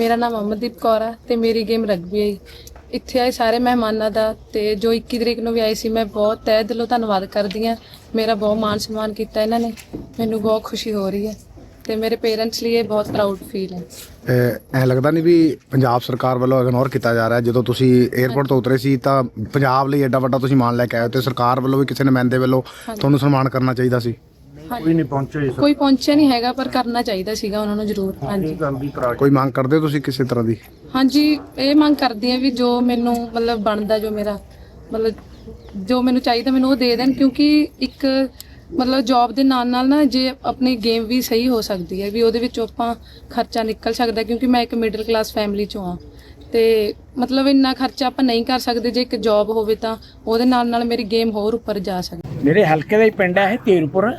ਮੇਰਾ ਨਾਮ ਅਮਨਦੀਪ ਕੌਰ ਹੈ ਤੇ ਮੇਰੀ ਗੇਮ ਰਗਬੀ ਹੈ ਇੱਥੇ ਆਏ ਸਾਰੇ ਮਹਿਮਾਨਾਂ ਦਾ ਤੇ ਜੋ 21 ਤਰੀਕ ਨੂੰ ਵੀ ਆਏ ਸੀ ਮੈਂ ਬਹੁਤ ਤਹਿ ਦਿਲੋਂ ਧੰਨਵਾਦ ਕਰਦੀ ਹਾਂ ਮੇਰਾ ਬਹੁਤ ਮਾਣ ਸਨਮਾਨ ਕੀਤਾ ਇਹਨਾਂ ਨੇ। ਮੈਨੂੰ ਬਹੁਤ ਖੁਸ਼ੀ ਹੋ ਰਹੀ ਹੈ ਤੇ ਮੇਰੇ ਪੇਰੈਂਟਸ ਲਈ ਇਹ ਬਹੁਤ ਪ੍ਰਾਊਡ ਫੀਲ ਹੈ ਐ ਲੱਗਦਾ ਨਹੀਂ ਵੀ ਪੰਜਾਬ ਸਰਕਾਰ ਵੱਲੋਂ ਇਗਨੋਰ ਕੀਤਾ ਜਾ ਰਿਹਾ। ਜਦੋਂ ਤੁਸੀਂ 에ਅਰਪੋਰਟ ਤੋਂ ਉਤਰੇ ਸੀ ਤਾਂ ਪੰਜਾਬ ਲਈ ਐਡਾ ਵੱਡਾ ਤੁਸੀਂ ਮਾਣ ਲੈ ਕੇ ਆਏ ਤੇ ਸਰਕਾਰ ਵੱਲੋਂ ਵੀ ਕਿਸੇ ਨੁਮਾਇੰਦੇ ਵੱਲੋਂ ਤੁਹਾਨੂੰ ਸਨਮਾਨ ਕਰਨਾ ਚਾਹੀਦਾ ਸੀ। ਕੋਈ ਨਹੀਂ ਪਹੁੰਚਿਆ ਕੋਈ ਪਹੁੰਚਿਆ ਨਹੀਂ ਹੈਗਾ ਪਰ ਕਰਨਾ ਚਾਹੀਦਾ ਸੀਗਾ ਉਹਨਾਂ ਨੂੰ ਜ਼ਰੂਰ। ਹਾਂਜੀ। ਕੋਈ ਮੰਗ ਕਰਦੇ ਹੋ ਤੁਸੀਂ ਕਿਸੇ ਤਰ੍ਹਾਂ ਦੀ? ਹਾਂਜੀ ਇਹ ਮੰਗ ਕਰਦੀ ਹਾਂ ਵੀ ਜੋ ਮੈਨੂੰ ਮਤਲਬ ਬਣਦਾ ਜੋ ਮੇਰਾ ਮਤਲਬ ਜੋ ਮੈਨੂੰ ਚਾਹੀਦਾ ਮੈਨੂੰ ਉਹ ਦੇ ਦੇਣ ਕਿਉਂਕਿ ਇੱਕ ਮਤਲਬ ਜੌਬ ਦੇ ਨਾਲ ਨਾਲ ਨਾ ਜੇ ਆਪਣੀ ਗੇਮ ਵੀ ਸਹੀ ਹੋ ਸਕਦੀ ਹੈ ਵੀ ਉਹਦੇ ਵਿੱਚੋਂ ਆਪਾਂ ਖਰਚਾ ਨਿਕਲ ਸਕਦਾ ਕਿਉਂਕਿ ਮੈਂ ਇੱਕ ਮਿਡਲ ਕਲਾਸ ਫੈਮਿਲੀ ਚੋਂ ਆ ਤੇ ਮਤਲਬ ਇੰਨਾ ਖਰਚਾ ਆਪਾਂ ਨਹੀਂ ਕਰ ਸਕਦੇ ਜੇ ਇੱਕ ਜੌਬ ਹੋਵੇ ਤਾਂ ਉਹਦੇ ਨਾਲ ਨਾਲ ਮੇਰੀ ਗੇਮ ਹੋਰ ਉੱਪਰ ਜਾ ਸਕਦੀ ਮੇਰੇ ਹਲਕੇ ਦਾ ਹੀ ਪਿੰਡ ਹੈ ਇਹ ਤੇਰਪੁਰ।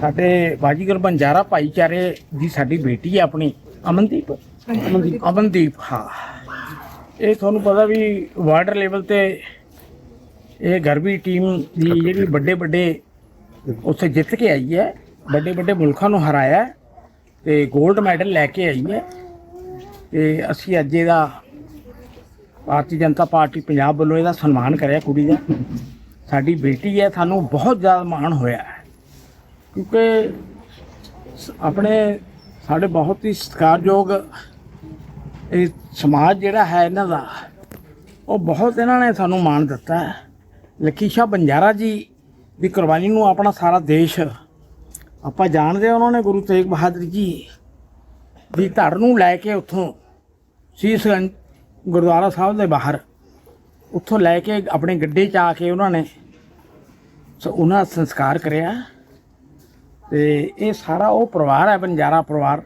ਸਾਡੇ ਬਾਜੀਗਰ ਬੰਜਾਰਾ ਭਾਈਚਾਰੇ ਦੀ ਸਾਡੀ ਬੇਟੀ ਹੈ ਆਪਣੀ ਅਮਨਦੀਪ। ਅਮਨਦੀਪ। ਅਮਨਦੀਪ ਹਾਂ। ਇਹ ਤੁਹਾਨੂੰ ਪਤਾ ਵੀ ਵਾਟਰ ਲੈਵਲ ਤੇ ਇਹ ਗਰਬੀ ਟੀਮ ਦੀ ਜਿਹੜੀ ਵੱਡੇ ਵੱਡੇ ਉੱਥੇ ਜਿੱਤ ਕੇ ਆਈ ਹੈ ਵੱਡੇ ਵੱਡੇ ਮੁਲਕਾਂ ਨੂੰ ਹਰਾਇਆ ਹੈ ਤੇ 골ਡ ਮੈਡਲ ਲੈ ਕੇ ਆਈ ਹੈ। ਤੇ ਅਸੀਂ ਅੱਜ ਇਹਦਾ ਭਾਰਤੀ ਜਨਤਾ ਪਾਰਟੀ ਪੰਜਾਬ ਵੱਲੋਂ ਇਹਦਾ ਸਨਮਾਨ ਕਰਿਆ ਕੁੜੀ ਦਾ। ਸਾਡੀ ਬੇਟੀ ਹੈ, ਸਾਨੂੰ ਬਹੁਤ ਜ਼ਿਆਦਾ ਮਾਣ ਹੋਇਆ ਹੈ। ਕਿਉਂਕਿ ਸ- ਆਪਣੇ ਸਾਡੇ ਬਹੁਤ ਹੀ ਸਤਿਕਾਰਯੋਗ ਇਹ ਸਮਾਜ ਜਿਹੜਾ ਹੈ ਇਹਨਾਂ ਦਾ, ਉਹ ਬਹੁਤ ਇਹਨਾਂ ਨੇ ਸਾਨੂੰ ਮਾਣ ਦਿੱਤਾ ਹੈ। ਲਕੀਸ਼ਾ ਬੰਜਾਰਾ ਜੀ ਦੀ ਕੁਰਬਾਨੀ ਨੂੰ ਆਪਣਾ ਸਾਰਾ ਦੇਸ਼, ਆਪਾਂ ਜਾਣਦੇ ਹਾਂ ਉਹਨਾਂ ਨੇ ਗੁਰੂ ਤੇਗ ਬਹਾਦਰ ਜੀ ਦੀ ਧੜ ਨੂੰ ਲੈ ਕੇ ਉੱਥੋਂ ਸੀਸਗੰਜ ਗੁਰਦੁਆਰਾ ਸਾਹਿਬ ਦੇ ਬਾਹਰ, ਉੱਥੋਂ ਲੈ ਕੇ ਆਪਣੇ ਗੱਡੇ 'ਚ ਆ ਕੇ ਉਹਨਾਂ ਨੇ ਸੋ ਉਹਨਾਂ ਦਾ ਸੰਸਕਾਰ ਕਰਿਆ ਤੇ ਇਹ ਸਾਰਾ ਉਹ ਪਰਿਵਾਰ ਹੈ ਬੰਜਾਰਾ ਪਰਿਵਾਰ,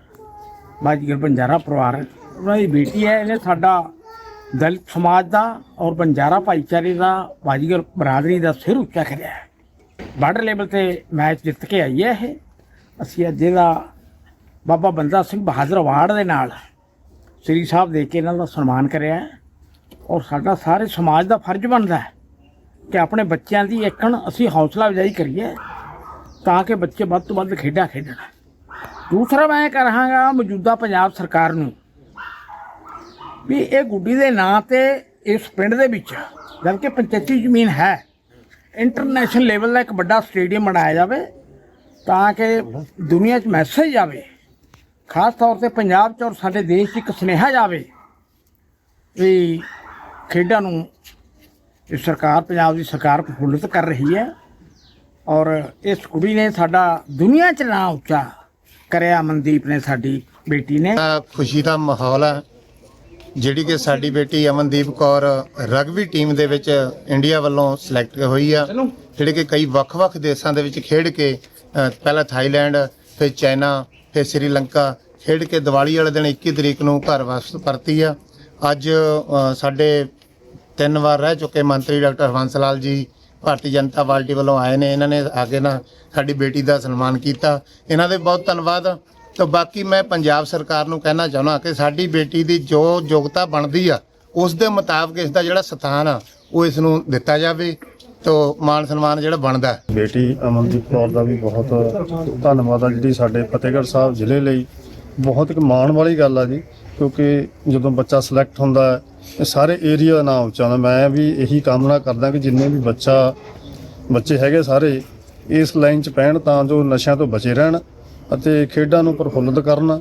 ਬਾਜੀਗਰ ਬੰਜਾਰਾ ਪਰਿਵਾਰ ਉਹਨਾਂ ਦੀ ਬੇਟੀ ਹੈ, ਇਹਨੇ ਸਾਡਾ ਦਲਿਤ ਸਮਾਜ ਦਾ ਔਰ ਬੰਜਾਰਾ ਭਾਈਚਾਰੇ ਦਾ, ਬਾਜੀਗਰ ਬਰਾਦਰੀ ਦਾ ਸਿਰ ਉੱਚਾ ਕਰਿਆ ਹੈ। ਬਾਰਡਰ ਲੈਵਲ ਤੇ ਮੈਚ ਜਿੱਤ ਕੇ ਆਈ ਹੈ ਇਹ। ਅਸੀਂ ਅੱਜ ਇਹਦਾ ਬਾਬਾ ਬੰਦਾ ਸਿੰਘ ਬਹਾਦਰ ਅਵਾਰਡ ਦੇ ਨਾਲ ਸ੍ਰੀ ਸਾਹਿਬ ਦੇ ਕੇ ਇਹਨਾਂ ਦਾ ਸਨਮਾਨ ਕਰਿਆ ਔਰ ਸਾਡਾ ਸਾਰੇ ਸਮਾਜ ਦਾ ਫਰਜ਼ ਬਣਦਾ ਹੈ। ਕਿ ਆਪਣੇ ਬੱਚਿਆਂ ਦੀ ਇੱਕਣ ਅਸੀਂ ਹੌਸਲਾ ਅਫਜ਼ਾਈ ਕਰੀਏ ਤਾਂ ਕਿ ਬੱਚੇ ਵੱਧ ਤੋਂ ਵੱਧ ਖੇਡਾਂ ਖੇਡਣ। ਦੂਸਰਾ ਮੈਂ ਕਰਾਂਗਾ ਮੌਜੂਦਾ ਪੰਜਾਬ ਸਰਕਾਰ ਨੂੰ ਵੀ ਇਹ ਗੁੱਡੀ ਦੇ ਨਾਂ ਤੇ ਇਸ ਪਿੰਡ ਦੇ ਵਿੱਚ ਜਦਕਿ ਪੰਚਾਇਤੀ ਜ਼ਮੀਨ ਹੈ ਇੰਟਰਨੈਸ਼ਨਲ ਲੈਵਲ ਦਾ ਇੱਕ ਵੱਡਾ ਸਟੇਡੀਅਮ ਬਣਾਇਆ ਜਾਵੇ ਤਾਂ ਕਿ ਦੁਨੀਆ 'ਚ ਮੈਸੇਜ ਆਵੇ, ਖਾਸ ਤੌਰ ਤੇ ਪੰਜਾਬ 'ਚ ਔਰ ਸਾਡੇ ਦੇਸ਼ 'ਚ ਇੱਕ ਸੁਨੇਹਾ ਜਾਵੇ ਵੀ ਖੇਡਾਂ ਨੂੰ ਇਹ ਸਰਕਾਰ ਪੰਜਾਬ ਦੀ ਸਰਕਾਰ ਪ੍ਰਫੁੱਲਿਤ ਕਰ ਰਹੀ ਹੈ ਔਰ ਇਸ ਕੁੜੀ ਨੇ ਸਾਡਾ ਦੁਨੀਆ 'ਚ ਨਾਂ ਉੱਚਾ ਕਰਿਆ ਮਨਦੀਪ ਨੇ ਸਾਡੀ ਬੇਟੀ ਨੇ। ਖੁਸ਼ੀ ਦਾ ਮਾਹੌਲ ਹੈ ਜਿਹੜੀ ਕਿ ਸਾਡੀ ਬੇਟੀ ਅਮਨਦੀਪ ਕੌਰ ਰਗਬੀ ਟੀਮ ਦੇ ਵਿੱਚ ਇੰਡੀਆ ਵੱਲੋਂ ਸਿਲੈਕਟ ਹੋਈ ਆ। ਜਿਹੜੇ ਕਿ ਕਈ ਵੱਖ-ਵੱਖ ਦੇਸ਼ਾਂ ਦੇ ਵਿੱਚ ਖੇਡ ਕੇ ਪਹਿਲਾਂ ਥਾਈਲੈਂਡ ਫਿਰ ਚਾਈਨਾ ਫਿਰ ਸ੍ਰੀਲੰਕਾ ਖੇਡ ਕੇ ਦੀਵਾਲੀ ਵਾਲੇ ਦਿਨ 21 ਤਰੀਕ ਨੂੰ ਘਰ ਵਾਪਸ ਪਰਤੀ ਆ। ਅੱਜ ਸਾਡੇ ਤਿੰਨ ਵਾਰ ਰਹਿ ਚੁੱਕੇ ਮੰਤਰੀ ਡਾਕਟਰ ਹਰਵੰਸ ਲਾਲ ਜੀ, ਭਾਰਤੀ ਜਨਤਾ ਪਾਰਟੀ ਵੱਲੋਂ ਆਏ ਨੇ, ਇਹਨਾਂ ਨੇ ਆ ਕੇ ਨਾ ਸਾਡੀ ਬੇਟੀ ਦਾ ਸਨਮਾਨ ਕੀਤਾ। ਇਹਨਾਂ ਦੇ ਬਹੁਤ ਧੰਨਵਾਦ। ਤੇ ਬਾਕੀ ਮੈਂ ਪੰਜਾਬ ਸਰਕਾਰ ਨੂੰ ਕਹਿਣਾ ਚਾਹੁੰਦਾ ਕਿ ਸਾਡੀ ਬੇਟੀ ਦੀ ਜੋ ਯੋਗਤਾ ਬਣਦੀ ਆ, ਉਸ ਦੇ ਮੁਤਾਬਕ ਇਸ ਦਾ ਜਿਹੜਾ ਸਥਾਨ ਆ, ਉਹ ਇਸ ਨੂੰ ਦਿੱਤਾ ਜਾਵੇ। ਤੋ ਮਾਨ ਸਨਮਾਨ ਜਿਹੜਾ ਬਣਦਾ ਬੇਟੀ ਅਮਨਦੀਪ ਕੌਰ ਦਾ ਵੀ ਬਹੁਤ ਧੰਨਵਾਦ ਆ, ਜਿਹੜੀ ਸਾਡੇ ਫਤਿਹਗੜ੍ਹ ਸਾਹਿਬ ਜ਼ਿਲ੍ਹੇ ਲਈ ਬਹੁਤ ਇੱਕ ਮਾਣ ਵਾਲੀ ਗੱਲ ਆ ਜੀ, ਕਿਉਂਕਿ ਜਦੋਂ ਬੱਚਾ ਸਿਲੈਕਟ ਹੁੰਦਾ ਹੈ ਇਹ ਸਾਰੇ ਏਰੀਆ ਦਾ ਨਾਮ ਉੱਚਾ ਮੈਂ ਵੀ ਇਹੀ ਕਾਮਨਾ ਕਰਦਾ ਕਿ ਜਿੰਨੇ ਵੀ ਬੱਚਾ, ਬੱਚੇ ਹੈਗੇ ਸਾਰੇ, ਇਸ ਲਾਈਨ 'ਚ ਪੈਣ ਤਾਂ ਜੋ ਨਸ਼ਿਆਂ ਤੋਂ ਬਚੇ ਰਹਿਣ ਅਤੇ ਖੇਡਾਂ ਨੂੰ ਪ੍ਰਫੁੱਲਤ ਕਰਨ।